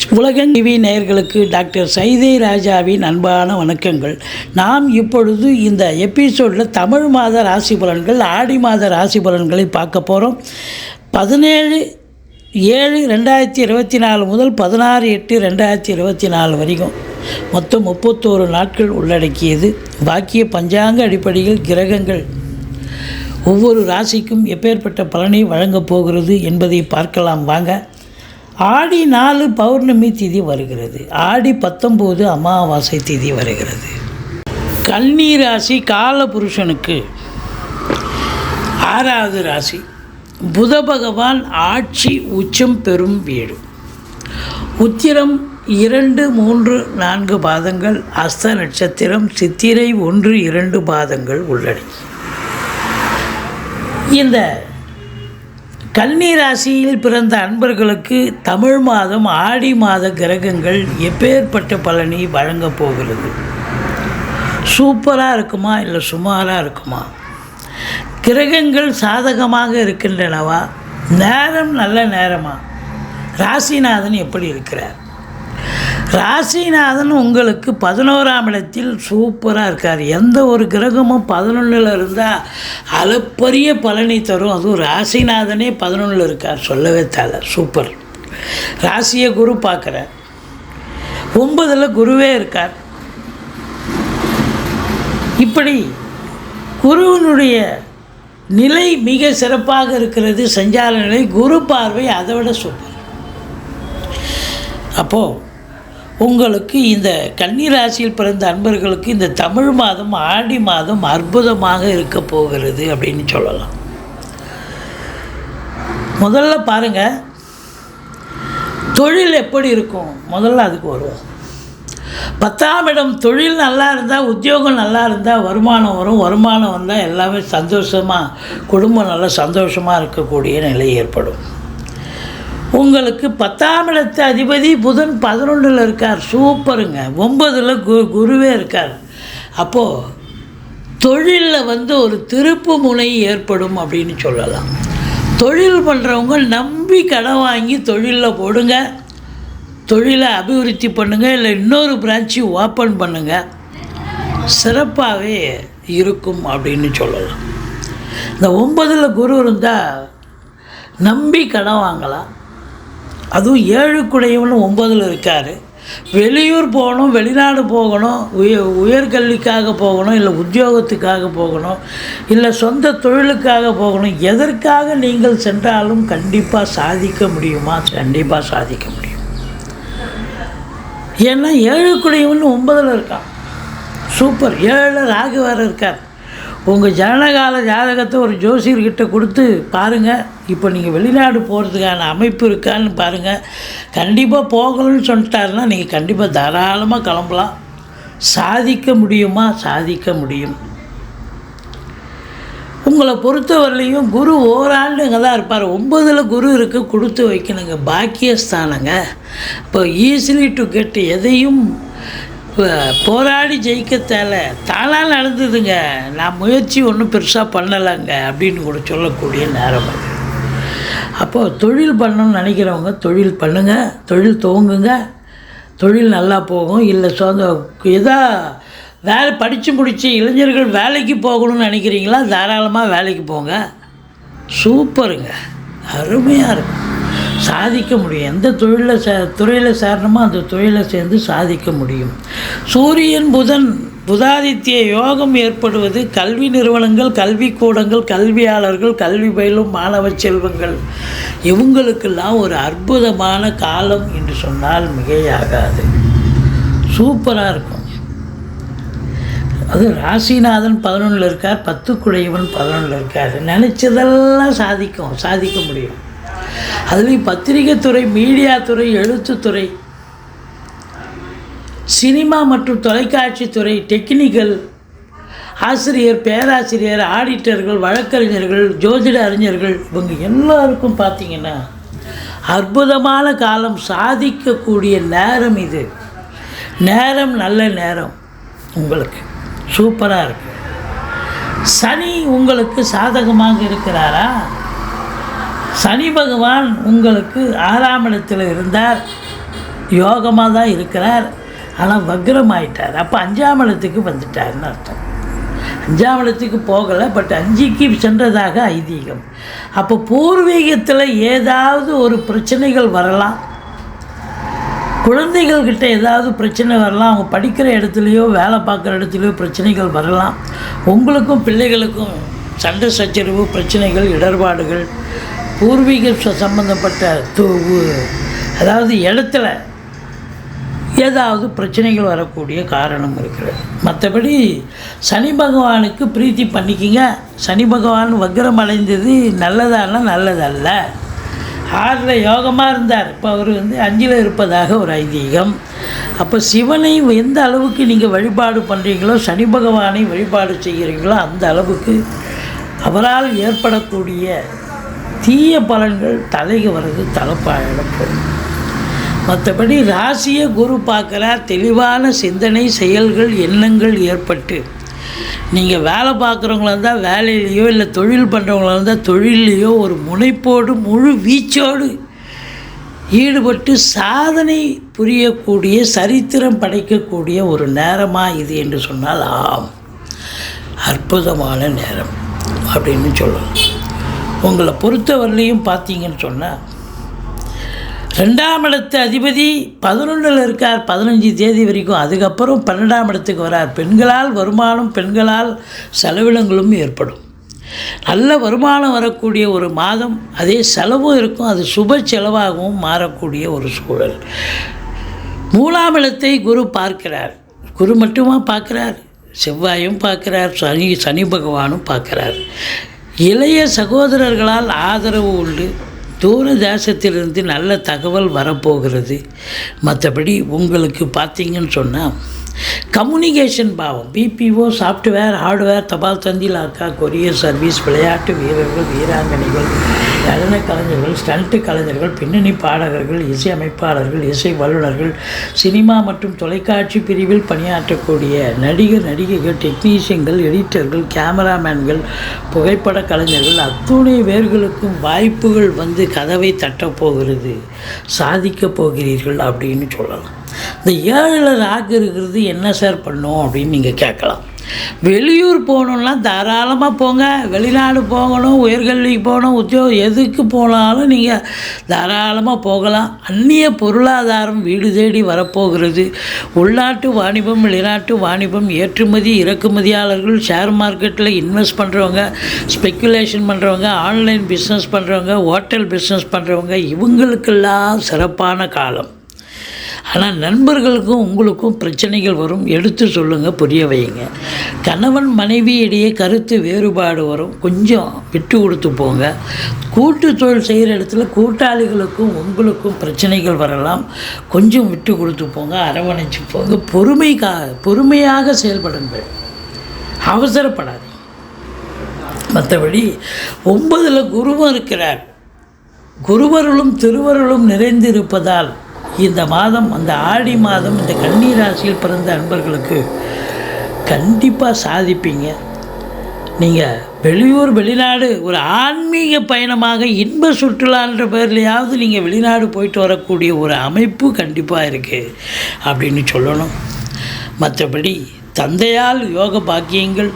உலகன் TV நேயர்களுக்கு doctor Saidai ராஜாவின் அன்பான வணக்கங்கள். நாம் இப்பொழுது இந்த எபிசோடில் தமிழ் மாத ராசி பலன்கள் ஆடி மாத ராசி பலன்களை பார்க்க போகிறோம் பதினேழு ஏழு ரெண்டாயிரத்தி இருபத்தி நாலு முதல் பதினாறு எட்டு ரெண்டாயிரத்தி இருபத்தி நாலு வரைக்கும் மொத்தம் முப்பத்தோரு நாட்கள் உள்ளடக்கியது. பாக்கிய பஞ்சாங்க அடிப்படையில் கிரகங்கள் ஒவ்வொரு ராசிக்கும் எப்பேற்பட்ட பலனை வழங்கப் போகிறது என்பதை பார்க்கலாம். வாங்க ஆடி நாலு பௌர்ணமி திதி வருகிறது. ஆடி பத்தொம்போது அமாவாசை திதி வருகிறது. கன்னி ராசி காலபுருஷனுக்கு ஆறாவது ராசி. புத பகவான் ஆட்சி உச்சம் பெறும் வீடு. உத்திரம் இரண்டு மூன்று நான்கு பாதங்கள் அஸ்த நட்சத்திரம் சித்திரை ஒன்று இரண்டு பாதங்கள் உள்ளடக்கி இந்த கன்னி ராசியில் பிறந்த அன்பர்களுக்கு தமிழ் மாதம் ஆடி மாத கிரகங்கள் எப்பேற்பட்ட பலனை வழங்கப் போகிறது? சூப்பராக இருக்குமா இல்லை சுமாராக இருக்குமா? கிரகங்கள் சாதகமாக இருக்கின்றனவா? நேரம் நல்ல நேரமா? ராசிநாதன் எப்படி இருக்கிறார்? ராசிநாதன் உங்களுக்கு பதினோராம் இடத்தில் சூப்பராக இருக்கார். எந்த ஒரு கிரகமும் பதினொன்றில் இருந்தால் அளப்பரிய பலனை தரும். அதுவும் ராசிநாதனே பதினொன்றில் இருக்கார். சொல்லவே தேவை சூப்பர். ராசியை குரு பார்க்குறார். ஒன்பதில் குருவே இருக்கார். இப்படி குருவினுடைய நிலை மிக சிறப்பாக இருக்கிறது. சஞ்சார நிலை குரு பார்வை அதை விட சூப்பர். அப்போது உங்களுக்கு இந்த கன்னிராசியில் பிறந்த அன்பர்களுக்கு இந்த தமிழ் மாதம் ஆடி மாதம் அற்புதமாக இருக்க போகிறது அப்படின்னு சொல்லலாம். முதல்ல பாருங்கள் தொழில் எப்படி இருக்கும்? முதல்ல அதுக்கு வருவோம். பத்தாம் இடம் தொழில் நல்லா இருந்தால் உத்தியோகம் நல்லா இருந்தால் வருமானம் வரும். வருமானம் வந்தால் எல்லாமே சந்தோஷமாக குடும்பம் நல்லா சந்தோஷமாக இருக்கக்கூடிய நிலை ஏற்படும். உங்களுக்கு பத்தாம் இடத்து அதிபதி புதன் பதினொன்றில் இருக்கார். சூப்பருங்க. ஒம்பதில் கு குருவே இருக்கார். அப்போது தொழிலில் வந்து ஒரு திருப்பு முனை ஏற்படும் அப்படின்னு சொல்லலாம். தொழில் பண்ணுறவங்க நம்பி கடன் வாங்கி தொழிலில் போடுங்க. தொழிலை அபிவிருத்தி பண்ணுங்கள் இல்லை இன்னொரு பிரான்ச்சு ஓப்பன் பண்ணுங்கள் சிறப்பாகவே இருக்கும் அப்படின்னு சொல்லலாம். இந்த ஒன்பதில் குரு இருந்தால் நம்பி கடன் வாங்கலாம். அதுவும் ஏழுக்குடையவனு ஒம்பதில் இருக்கார். வெளியூர் போகணும் வெளிநாடு போகணும் உய உயர்கல்விக்காக போகணும் இல்லை உத்தியோகத்துக்காக போகணும் இல்லை சொந்த தொழிலுக்காக போகணும் எதற்காக நீங்கள் சென்றாலும் கண்டிப்பாக சாதிக்க முடியுமா? கண்டிப்பாக சாதிக்க முடியும். ஏன்னா ஏழுக்குடையவன் ஒன்பதில் இருக்கான். சூப்பர். ஏழில் ராகு வேறு இருக்கார். உங்கள் ஜனனகால ஜாதகத்தை ஒரு ஜோசியர்கிட்ட கொடுத்து பாருங்கள் இப்போ நீங்கள் வெளிநாடு போகிறதுக்கான அமைப்பு இருக்கான்னு பாருங்கள் கண்டிப்பாக போகணும்னு சொல்லிட்டாருன்னா நீங்கள் கண்டிப்பாக தாராளமாக கிளம்பலாம். சாதிக்க முடியுமா? சாதிக்க முடியும். உங்களை பொறுத்தவரையிலையும் குரு ஓராண்டு இங்கே தான் இருப்பார். ஒம்பதில் குரு இருக்கு கொடுத்து வைக்கணுங்க. பாக்கியஸ்தானங்க. இப்போ ஈஸிலி டு கெட் எதையும் போராடி ஜெயிக்க தேவை தானாக நடந்ததுங்க. நான் முயற்சி ஒன்றும் பெருசாக பண்ணலைங்க அப்படின்னு கூட சொல்லக்கூடிய நேரம் அது. அப்போது தொழில் பண்ணணும்னு நினைக்கிறவங்க தொழில் பண்ணுங்கள் தொழில் துவங்குங்க. தொழில் நல்லா போகும். இல்லை சொந்த எதா வேலை படித்து முடித்து இளைஞர்கள் வேலைக்கு போகணும்னு நினைக்கிறீங்களா தாராளமாக வேலைக்கு போங்க. சூப்பருங்க. அருமையாக இருக்கும். சாதிக்க முடியும். எந்த தொழிலில் சே துறையில் சேரணுமோ அந்த தொழிலை சேர்ந்து சாதிக்க முடியும். சூரியன் புதன் புதாதித்ய யோகம் ஏற்படுவது கல்வி நிறுவனங்கள் கல்விக்கூடங்கள் கல்வியாளர்கள் கல்வி பயிலும் மாணவ செல்வங்கள். இவங்களுக்கெல்லாம் ஒரு அற்புதமான காலம் என்று சொன்னால் மிகையாகாது. சூப்பராக இருக்கும். அது ராசிநாதன் பதினொன்றில் இருக்கார் பத்துக்குடையவன் பதினொன்றில் இருக்கார். நினச்சதெல்லாம் சாதிக்கும் சாதிக்க முடியும். அதுலேயும் பத்திரிகைத்துறை மீடியா துறை எழுத்துத்துறை சினிமா மற்றும் தொலைக்காட்சி துறை டெக்னிக்கல் ஆசிரியர் பேராசிரியர் ஆடிட்டர்கள் வழக்கறிஞர்கள் ஜோதிட அறிஞர்கள் இவங்க எல்லாருக்கும் பார்த்தீங்கன்னா அற்புதமான காலம் சாதிக்கக்கூடிய நேரம் இது. நேரம் நல்ல நேரம் உங்களுக்கு. சூப்பராக இருக்கு. சனி உங்களுக்கு சாதகமாக இருக்கிறாரா? சனி பகவான் உங்களுக்கு ஆறாம் இடத்தில் இருந்தார். யோகமாக தான் இருக்கிறார். ஆனால் வக்ரமாயிட்டார். அப்போ அஞ்சாம் இடத்துக்கு வந்துட்டார்னு அர்த்தம். அஞ்சாம் இடத்துக்கு போகலை பட் அஞ்சுக்கு சென்றதாக ஐதீகம். அப்போ பூர்வீகத்தில் ஏதாவது ஒரு பிரச்சனைகள் வரலாம். குழந்தைகள்கிட்ட ஏதாவது பிரச்சனை வரலாம். அவங்க படிக்கிற இடத்துலையோ வேலை பார்க்குற இடத்துலையோ பிரச்சனைகள் வரலாம். உங்களுக்கும் பிள்ளைகளுக்கும் சண்டை சச்சரவு பிரச்சனைகள் இடர்பாடுகள் பூர்வீக சம்மந்தப்பட்ட சம்பந்தப்பட்ட து- அதாவது இடத்துல ஏதாவது பிரச்சனைகள் வரக்கூடிய காரணம் இருக்கிறது. மற்றபடி சனி பகவானுக்கு பிரீத்தி பண்ணிக்கிங்க. சனி பகவான் வக்ரம் அடைந்தது நல்லதானா நல்லதல்ல. ஆறில் யோகமாக இருந்தார். இப்போ அவர் வந்து அஞ்சில் இருப்பதாக ஒரு ஐதீகம். அப்போ சிவனை எந்த அளவுக்கு நீங்கள் வழிபாடு பண்ணுறீங்களோ சனி பகவானை வழிபாடு செய்கிறீங்களோ அந்த அளவுக்கு அவரால் ஏற்படக்கூடிய தீய பலன்கள் தலைக்கு வர்றது தலைப்பாயிடம் போகும். மற்றபடி ராசியை குரு பார்க்குறார் தெளிவான சிந்தனை செயல்கள் எண்ணங்கள் ஏற்பட்டு. நீங்கள் வேலை பார்க்குறவங்களா இருந்தால் வேலையிலையோ இல்லை தொழில் பண்ணுறவங்களா இருந்தால் தொழிலையோ ஒரு முனைப்போடு முழு வீச்சோடு ஈடுபட்டு சாதனை புரியக்கூடிய சரித்திரம் படைக்கக்கூடிய ஒரு நேரமாக இது என்று சொன்னால் ஆம். அற்புதமான நேரம் அப்படின்னு சொல்லலாம். உங்களை பொறுத்தவரையிலையும் பார்த்தீங்கன்னு சொன்னால் ரெண்டாம் இடத்து அதிபதி பதினொன்றில் இருக்கார் பதினஞ்சு தேதி வரைக்கும். அதுக்கப்புறம் பன்னெண்டாம் இடத்துக்கு வரார். பெண்களால் வருமானம் பெண்களால் செலவினங்களும் ஏற்படும். நல்ல வருமானம் வரக்கூடிய ஒரு மாதம் அதே செலவும் இருக்கும். அது சுப செலவாகவும் மாறக்கூடிய ஒரு சூழல். மூலாம் இடத்தை குரு பார்க்கிறார். குரு மட்டுமா பார்க்குறார்? செவ்வாயும் பார்க்குறார். சனி சனி பகவானும் பார்க்குறார். இளைய சகோதரர்களால் ஆதரவு உண்டு. தூர தேசத்திலிருந்து நல்ல தகவல் வரப்போகிறது. மற்றபடி உங்களுக்கு பார்த்தீங்கன்னு சொன்னால் கம்யூனிகேஷன் பாவம். பிபிஓ சாஃப்ட்வேர் ஹார்ட்வேர் தபால் தந்தி லாக்கா கொரியர் சர்வீஸ் விளையாட்டு வீரர்கள் வீராங்கனைகள் நடன கலைஞர்கள் ஸ்டண்ட்டு கலைஞர்கள் பின்னணி பாடகர்கள் இசை அமைப்பாளர்கள் இசை வல்லுநர்கள் சினிமா மற்றும் தொலைக்காட்சி பிரிவில் பணியாற்றக்கூடிய நடிகர் நடிகைகள் டெக்னீஷியன்கள் எடிட்டர்கள் கேமராமேன்கள் புகைப்பட கலைஞர்கள் அத்துணை பேர்களுக்கும் வாய்ப்புகள் வந்து கதவை தட்டப் போகிறது. சாதிக்கப் போகிறீர்கள் அப்படின்னு சொல்லலாம். இந்த ஏழில் ராகு இருக்கிறது என்ன சார் பண்ணும் அப்படின்னு நீங்கள் கேட்கலாம். வெளியூர் போகணுன்னா தாராளமாக போங்க. வெளிநாடு போகணும் உயர்கல்விக்கு போகணும் உத்தியோகம் எதுக்கு போனாலும் நீங்கள் தாராளமாக போகலாம். அந்நிய பொருளாதாரம் வீடு தேடி வரப்போகிறது. உள்நாட்டு வாணிபம் வெளிநாட்டு வாணிபம் ஏற்றுமதி இறக்குமதியாளர்கள் ஷேர் மார்க்கெட்டில் இன்வெஸ்ட் பண்ணுறவங்க ஸ்பெக்குலேஷன் பண்ணுறவங்க ஆன்லைன் பிஸ்னஸ் பண்ணுறவங்க ஹோட்டல் பிஸ்னஸ் பண்ணுறவங்க இவங்களுக்கெல்லாம் சிறப்பான காலம். ஆனால் நண்பர்களுக்கும் உங்களுக்கும் பிரச்சனைகள் வரும். எடுத்து சொல்லுங்கள் புரிய வைங்க கணவன் மனைவி இடையே கருத்து வேறுபாடு வரும். கொஞ்சம் விட்டு கொடுத்து போங்க. கூட்டு தொழில் செய்கிற இடத்துல கூட்டாளிகளுக்கும் உங்களுக்கும் பிரச்சனைகள் வரலாம். கொஞ்சம் விட்டு கொடுத்து போங்க அரவணைச்சு போங்க. பொறுமைக்காக பொறுமையாக செயல்படுங்கள். அவசரப்படாது மற்றபடி ஒன்பதில் குருவும் இருக்கிறார். குருவருளும் திருவருளும் நிறைந்திருப்பதால் இந்த மாதம் அந்த ஆடி மாதம் இந்த கன்னி ராசியில் பிறந்த அன்பர்களுக்கு கண்டிப்பாக சாதிப்பீங்க. நீங்கள் வெளியூர் வெளிநாடு ஒரு ஆன்மீக பயணமாக இன்ப சுற்றுலான்ற பேர்லையாவது நீங்கள் வெளிநாடு போயிட்டு வரக்கூடிய ஒரு அமைப்பு கண்டிப்பாக இருக்குது அப்படின்னு சொல்லணும். மற்றபடி தந்தையால் யோக பாக்கியங்கள்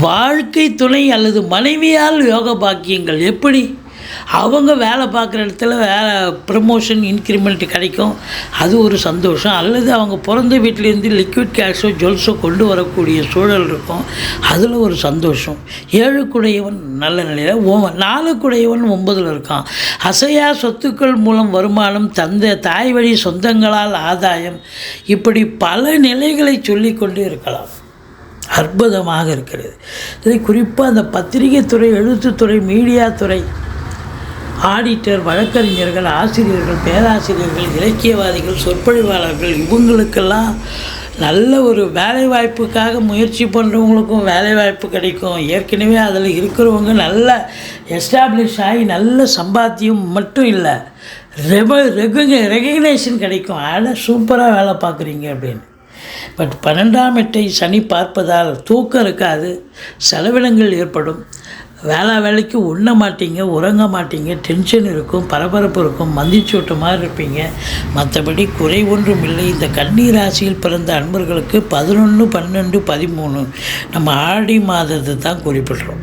வாழ்க்கை துணை அல்லது மனைவியால் யோக பாக்கியங்கள் எப்படி? அவங்க வேலை பார்க்குற இடத்துல வேலை ப்ரமோஷன் இன்க்ரிமெண்ட் கிடைக்கும். அது ஒரு சந்தோஷம். அல்லது அவங்க பிறந்த வீட்டிலேருந்து லிக்விட் கேஷோ ஜுவல்ஸோ கொண்டு வரக்கூடிய சூழல் இருக்கும். அதில் ஒரு சந்தோஷம். ஏழுக்குடையவன் நல்ல நிலையில் ஓ நாலுக்குடையவன் ஒன்பதில் இருக்கான். அசையா சொத்துக்கள் மூலம் வருமானம் தந்த தாய் வழி சொந்தங்களால் ஆதாயம். இப்படி பல நிலைகளை சொல்லிக்கொண்டு இருக்கலாம். அற்புதமாக இருக்கிறது. இதை குறிப்பாக அந்த பத்திரிகை துறை எழுத்துத்துறை மீடியா துறை ஆடிட்டர் வழக்கறிஞர்கள் ஆசிரியர்கள் பேராசிரியர்கள் இலக்கியவாதிகள் சொற்பொழிவாளர்கள் இவங்களுக்கெல்லாம் நல்ல ஒரு வேலை வாய்ப்புக்காக முயற்சி பண்ணுறவங்களுக்கும் வேலை வாய்ப்பு கிடைக்கும். ஏற்கனவே அதில் இருக்கிறவங்க நல்ல எஸ்டாப்ளிஷ் ஆகி நல்ல சம்பாத்தியம் மட்டும் இல்லை ரெப ரெகு ரெகக்னேஷன் கிடைக்கும். ஆனால் சூப்பராக வேலை பார்க்குறீங்க அப்படின்னு. பட் பன்னெண்டாம் எட்டை சனி பார்ப்பதால் தூக்கம் இருக்காது செலவினங்கள் ஏற்படும். வேளா வேலைக்கு உண்ண மாட்டீங்க உறங்க மாட்டீங்க டென்ஷன் இருக்கும் பரபரப்பு இருக்கும் மந்திச்சூட்ட மாதிரி இருப்பீங்க. மற்றபடி குறை ஒன்றும் இல்லை. இந்த கன்னி ராசியில் பிறந்த அன்பர்களுக்கு பதினொன்று பன்னெண்டு பதிமூணு. நம்ம ஆடி மாதத்தை தான் குறிப்பிடுறோம்.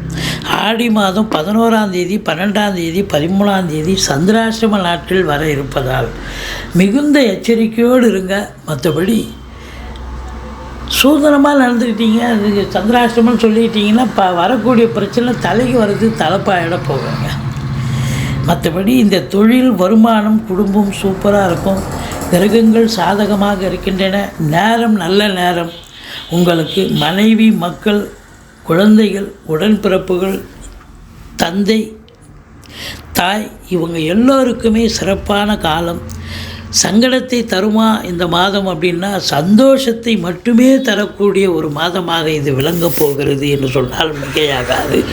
ஆடி மாதம் பதினோராம் தேதி பன்னெண்டாம் தேதி பதிமூணாம் தேதி சந்திராசிரம நாட்டில் வர இருப்பதால் மிகுந்த எச்சரிக்கையோடு இருங்க. மற்றபடி சூதனமாக நடந்துக்கிட்டீங்க அது சந்திராஷ்டமம்னு சொல்லிக்கிட்டிங்கன்னா இப்போ வரக்கூடிய பிரச்சனை தலைக்கு வர்றது தலைப்பாயிட போகுங்க. மற்றபடி இந்த தொழில் வருமானம் குடும்பம் சூப்பராக இருக்கும். கிரகங்கள் சாதகமாக இருக்கின்றன. நேரம் நல்ல நேரம். உங்களுக்கு மனைவி மக்கள் குழந்தைகள் உடன்பிறப்புகள் தந்தை தாய் இவங்க எல்லோருக்குமே சிறப்பான காலம். சங்கடத்தை தருமா இந்த மாதம் அப்படின்னா சந்தோஷத்தை மட்டுமே தரக்கூடிய ஒரு மாதமாக இது விளங்கப் போகிறது என்று சொன்னால் மிகையாகாது.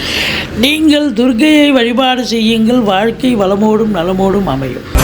நீங்கள் துர்கையை வழிபாடு செய்யுங்கள் வாழ்க்கை வளமோடும் நலமோடும் அமையும்.